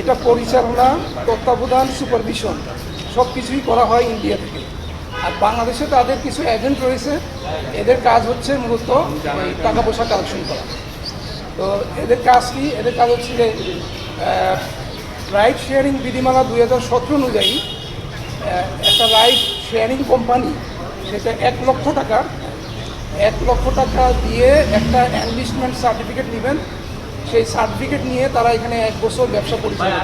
এটা পরিচালনা, তত্ত্বাবধান সুপারভিশন সব কিছুই করা হয় ইন্ডিয়া থেকে। আর বাংলাদেশে তাদের কিছু এজেন্ট রয়েছে, এদের কাজ হচ্ছে মূলত টাকা পয়সা কালেকশন করা। তো এদের কাজ কি? এদের কাজ হচ্ছে যে রাইড শেয়ারিং বিধিমালা দুই হাজার সতেরো অনুযায়ী একটা রাইড শেয়ারিং কোম্পানি সেটা এক লক্ষ টাকা, এক লক্ষ টাকা দিয়ে একটা এনলিস্টমেন্ট সার্টিফিকেট নেবেন সেই সার্টিফিকেট নিয়ে তারা এখানে এক বছর ব্যবসা পরিচালনা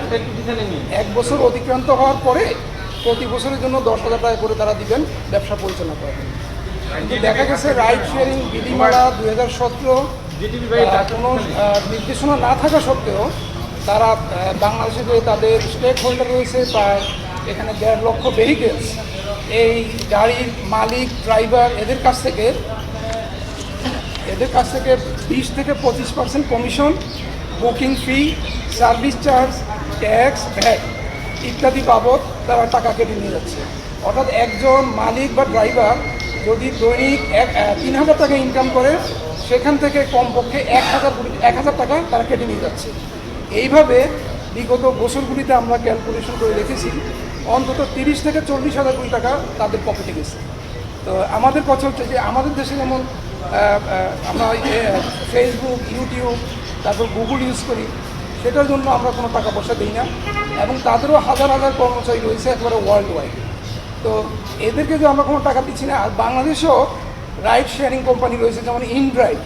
এক বছর অতিক্রান্ত হওয়ার পরে প্রতি বছরের জন্য দশ হাজার টাকা করে তারা দিবেন ব্যবসা পরিচালনা করার কিন্তু দেখা গেছে রাইড শেয়ারিং বিধিমালা দুই হাজার সতেরো কোনো নির্দেশনা না থাকা সত্ত্বেও তারা বাংলাদেশে যে তাদের স্টেক হোল্ডার রয়েছে প্রায় এখানে দেড় লক্ষ ভেহিকেলস এই গাড়ির মালিক ড্রাইভার এদের কাছ থেকে এদের কাছ থেকে বিশ থেকে পঁচিশ percent commission, booking fee, service charge, tax, VAT ইত্যাদি বাবদ তারা টাকা কেটে নিয়ে যাচ্ছে। অর্থাৎ একজন মালিক বা ড্রাইভার যদি দৈনিক এক তিন হাজার টাকা ইনকাম করে, সেখান থেকে কমপক্ষে এক হাজার এক হাজার টাকা তারা কেটে নিয়ে যাচ্ছে। এইভাবে বিগত বছরগুলিতে আমরা ক্যালকুলেশন করে দেখেছি, অন্তত তিরিশ থেকে চল্লিশ হাজার কোটি টাকা তাদের পকেটে গেছে। তো আমাদের কথা হচ্ছে যে আমাদের দেশে যেমন আমরা ফেসবুক ইউটিউব তারপর গুগল ইউজ করি। সেটার জন্য আমরা কোনো টাকা পয়সা দিই না। এবং তাদেরও হাজার হাজার কর্মচারী রয়েছে একেবারে ওয়ার্ল্ড ওয়াইড তো এদেরকে যে আমরা কোনো টাকা দিচ্ছি না, আর বাংলাদেশেও রাইড শেয়ারিং কোম্পানি রয়েছে, যেমন ইনড্রাইভ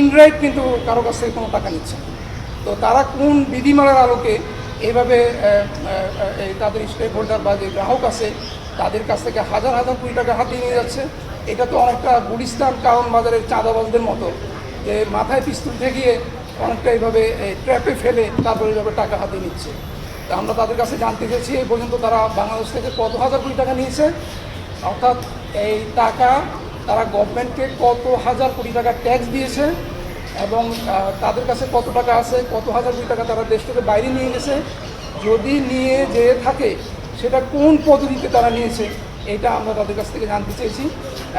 ইনড্রাইভ কিন্তু কারও কাছ থেকে কোনো টাকা নিচ্ছে না। তো তারা কোন বিধিমালার আলোকে এই তাদের স্টেক হোল্ডার বা যে গ্রাহক আছে, তাদের কাছ থেকে হাজার হাজার কোটি টাকা হাতিয়ে নিয়ে যাচ্ছে। এটা তো অনেকটা গুলিস্তান কারণ বাজারের চাঁদাবাজদের মতো, যে মাথায় পিস্তল ঠেকিয়ে অনেকটা এইভাবে ট্র্যাপে ফেলে তারপরে এইভাবে টাকা হাতিয়ে নিচ্ছে। তা আমরা তাদের কাছে জানতে চেয়েছি, এই পর্যন্ত তারা বাংলাদেশ থেকে কত হাজার কোটি টাকা নিয়েছে? অর্থাৎ এই টাকা তারা গভর্নমেন্টকে কত হাজার কোটি টাকা ট্যাক্স দিয়েছে এবং তাদের কাছে কত টাকা আছে, কত হাজার কোটি টাকা তারা দেশ থেকে বাইরে নিয়ে গেছে? যদি নিয়ে যেয়ে থাকে, সেটা কোন পদ্ধতিতে তারা নিয়েছে? এটা আমরা তাদের কাছ থেকে জানতে চেয়েছি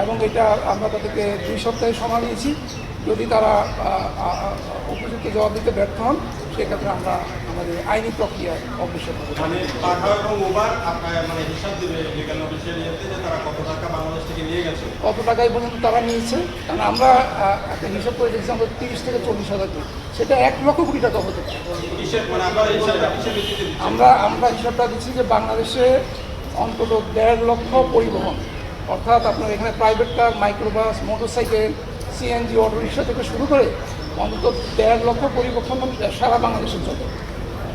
এবং এটা আমরা তাদেরকে দুই সপ্তাহে সময় নিয়েছি। যদি তারা উপযুক্ত জবাব দিতে ব্যর্থ হন সেক্ষেত্রে আমরা আমাদের আইনি প্রক্রিয়ায় অগ্রসর হব মানে এবং মানে হিসাব দিবে লিগাল নোটিশের যে তারা কত টাকা বাংলাদেশ থেকে নিয়ে গেছে। কত টাকায় পর্যন্ত তারা নিয়েছে? কারণ আমরা একটা হিসাব করে দেখছি আমরা তিরিশ থেকে চল্লিশ হাজার সেটা এক লক্ষ কোটি টাকা হতে মানে আমরা আমরা হিসাবটা দিচ্ছি যে বাংলাদেশে অন্তত দেড় লক্ষ পরিবহন। অর্থাৎ আপনার এখানে private car microbus, motorcycle, CNG, auto rickshaw থেকে শুরু করে অন্তত দেড় লক্ষ পরিবহন সারা বাংলাদেশের জন্য।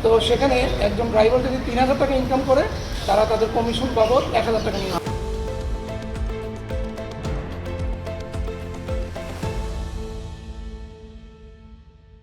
তো সেখানে একজন ড্রাইভার যদি তিন হাজার টাকা ইনকাম করে, তারা তাদের কমিশন বাবদ এক হাজার টাকা নিয়ে